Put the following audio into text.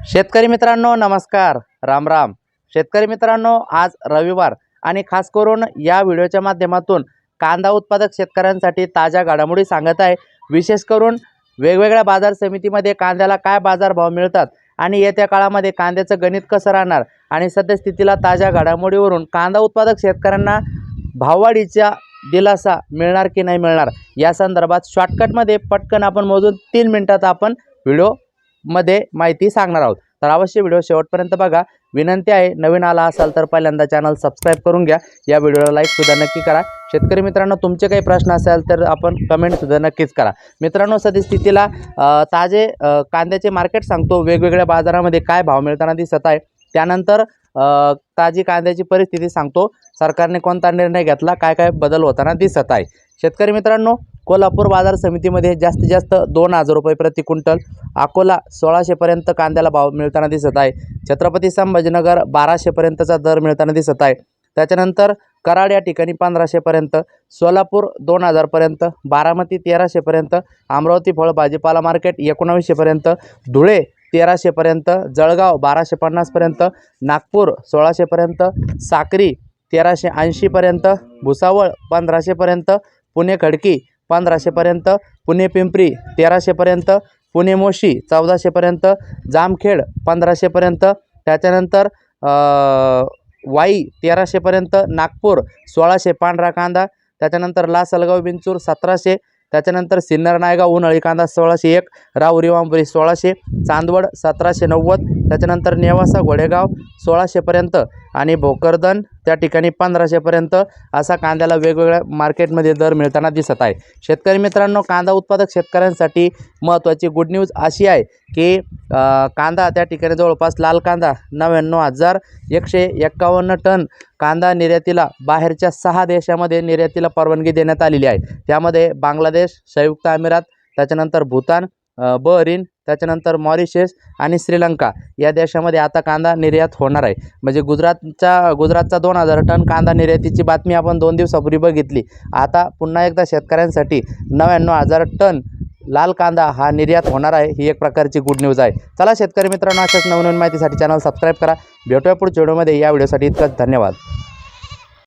शेतकरी मित्रांनो नमस्कार. राम राम. शेतकरी मित्रांनो आज रविवार आणि खास करून या व्हिडिओच्या माध्यमातून कांदा उत्पादक शेतकऱ्यांसाठी ताज्या घडामोडी सांगत आहे. विशेष करून वेगवेगळ्या बाजार समितीमध्ये कांद्याला काय बाजारभाव मिळतात आणि येत्या काळामध्ये कांद्याचं गणित कसं राहणार आणि सद्यस्थितीला ताज्या घडामोडीवरून कांदा उत्पादक शेतकऱ्यांना भाववाढीचा दिलासा मिळणार की नाही मिळणार या संदर्भात शॉर्टकटमध्ये पटकन आपण मोजून तीन मिनटात आपण व्हिडिओ मध्ये माहिती सांगणार आहोत. तर अवश्य व्हिडिओ शेवटपर्यंत बघा. विनंती आहे नवीन आला असाल तर पहिल्यांदा चॅनल सबस्क्राईब करून घ्या. या व्हिडिओला लाईकसुद्धा नक्की करा. शेतकरी मित्रांनो तुमचे काही प्रश्न असेल तर आपण कमेंटसुद्धा नक्कीच करा. मित्रांनो सद्यस्थितीला ताजे कांद्याचे मार्केट सांगतो. वेगवेगळ्या बाजारामध्ये काय भाव मिळताना दिसत आहे. त्यानंतर ताजी कांद्याची परिस्थिती सांगतो. सरकारने कोणता निर्णय घेतला? काय काय बदल होताना दिसत आहे. शेतकरी मित्रांनो कोल्हापूर बाजार समितीमध्ये जास्तीत जास्त दोन हजार रुपये प्रति क्विंटल अकोला सोळाशेपर्यंत कांद्याला भाव मिळताना दिसत आहे. छत्रपती संभाजीनगर बाराशेपर्यंतचा दर मिळताना दिसत आहे. त्याच्यानंतर कराड या ठिकाणी पंधराशेपर्यंत सोलापूर दोन हजारपर्यंत बारामती तेराशेपर्यंत अमरावती फळ भाजीपाला मार्केट एकोणावीसशेपर्यंत धुळे तेराशेपर्यंत जळगाव बाराशे पन्नासपर्यंत नागपूर सोळाशेपर्यंत साक्री तेराशे ऐंशीपर्यंत भुसावळ पंधराशेपर्यंत पुणे खडकी पंधराशेपर्यंत पुणे पिंपरी तेराशेपर्यंत पुणे मोशी चौदाशेपर्यंत जामखेड पंधराशेपर्यंत त्याच्यानंतर वाई तेराशेपर्यंत नागपूर सोळाशे पांढरा कांदा त्याच्यानंतर लासलगाव बिंचूर सतराशे त्याच्यानंतर सिन्नर नायगाव उन्हाळी कांदा सोळाशे एक राहुरी वांबरी सोळाशे चांदवड सतराशे नव्वद त्याच्यानंतर नेवासा घोडेगाव सोळाशेपर्यंत आणि भोकरदन त्या ठिकाणी पंधराशेपर्यंत असा कांद्याला वेगवेगळ्या मार्केटमध्ये दर मिळताना दिसत आहे. शेतकरी मित्रांनो कांदा उत्पादक शेतकऱ्यांसाठी महत्त्वाची गुड न्यूज अशी आहे की कांदा त्या ठिकाणी जवळपास लाल कांदा नव्याण्णव हजार एकशे एक्कावन्न टन कांदा निर्यातीला बाहेरच्या सहा देशामध्ये निर्यातीला परवानगी देण्यात आलेली आहे. त्यामध्ये बांगलादेश संयुक्त अमिरात त्याच्यानंतर भूतान बहरीन त्याच्यानंतर मॉरिशस आणि श्रीलंका या देशामध्ये आता कांदा निर्यात होणार आहे. म्हणजे गुजरातचा गुजरातचा दोन हजार टन कांदा निर्यातीची बातमी आपण दोन दिवसापूर्वी बघितली. आता पुन्हा एकदा शेतकऱ्यांसाठी नव्याण्णव हजार टन लाल कांदा हा निर्यात होणार आहे. ही एक प्रकारची गुड न्यूज आहे. चला शेतकरी मित्रांनो अशाच नवनवीन माहितीसाठी चॅनल सबस्क्राईब करा. भेटूया पुढच्या व्हिडिओमध्ये या व्हिडिओसाठी इतकंच. धन्यवाद.